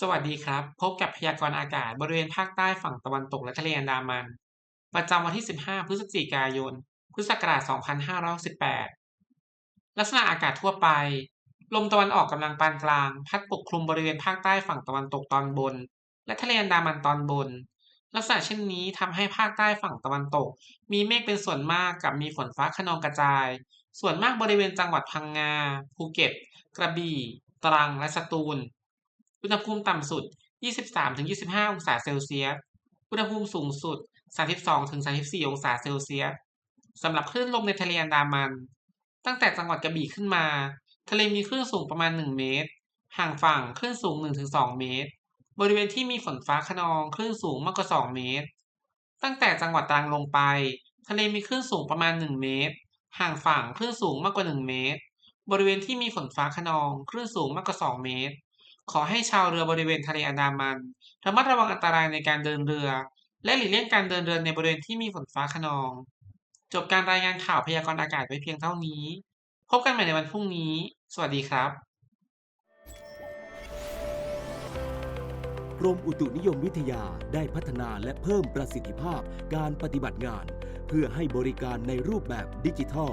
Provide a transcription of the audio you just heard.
สวัสดีครับ พบกับพยากรณ์อากาศบริเวณภาคใต้ฝั่งตะวันตกและทะเลอันดามัน ประจำวันที่ 15 พฤศจิกายน พุทธศักราช 2568 ลักษณะอากาศทั่วไป ลมตะวันออกกำลังปานกลาง พัดปกคลุมบริเวณภาคใต้ฝั่งตะวันตกตอนบน และทะเลอันดามันตอนบน ลักษณะเช่นนี้ทำให้ภาคใต้ฝั่งตะวันตก มีเมฆเป็นส่วนมากกับมีฝนฟ้าคะนองกระจาย ส่วนมากบริเวณจังหวัดพังงา ภูเก็ต กระบี่ ตรัง และสตูล อุณหภูมิต่ำสุด 23-25 องศาเซลเซียส อุณหภูมิสูงสุด 32-34 องศาเซลเซียสสำหรับคลื่นลมในทะเลอันดามัน ตั้งแต่จังหวัดกระบี่ขึ้นมา ทะเลมีคลื่นสูงประมาณ 1 เมตร ห่างฝั่งคลื่นสูง 1-2 เมตร บริเวณที่มีฝนฟ้าคะนองคลื่นสูงมากกว่า 2 เมตร ตั้งแต่จังหวัดตรังลงไป ทะเลมีคลื่นสูงประมาณ 1 เมตร ห่างฝั่งคลื่นสูงมากกว่า 1 เมตร บริเวณที่มีฝนฟ้าคะนองคลื่นสูงมากกว่า 2 เมตร ขอให้ชาวเรือบริเวณทะเลอันดามันระมัดระวังอันตรายในการเดินเรือ และหลีกเลี่ยงการเดินเรือในบริเวณที่มีฝนฟ้าคะนอง จบการรายงานข่าวพยากรณ์อากาศไว้เพียงเท่านี้ พบกันใหม่ในวันพรุ่งนี้ สวัสดีครับ กรมอุตุนิยมวิทยาได้พัฒนาและเพิ่มประสิทธิภาพการปฏิบัติงาน เพื่อให้บริการในรูปแบบดิจิทัล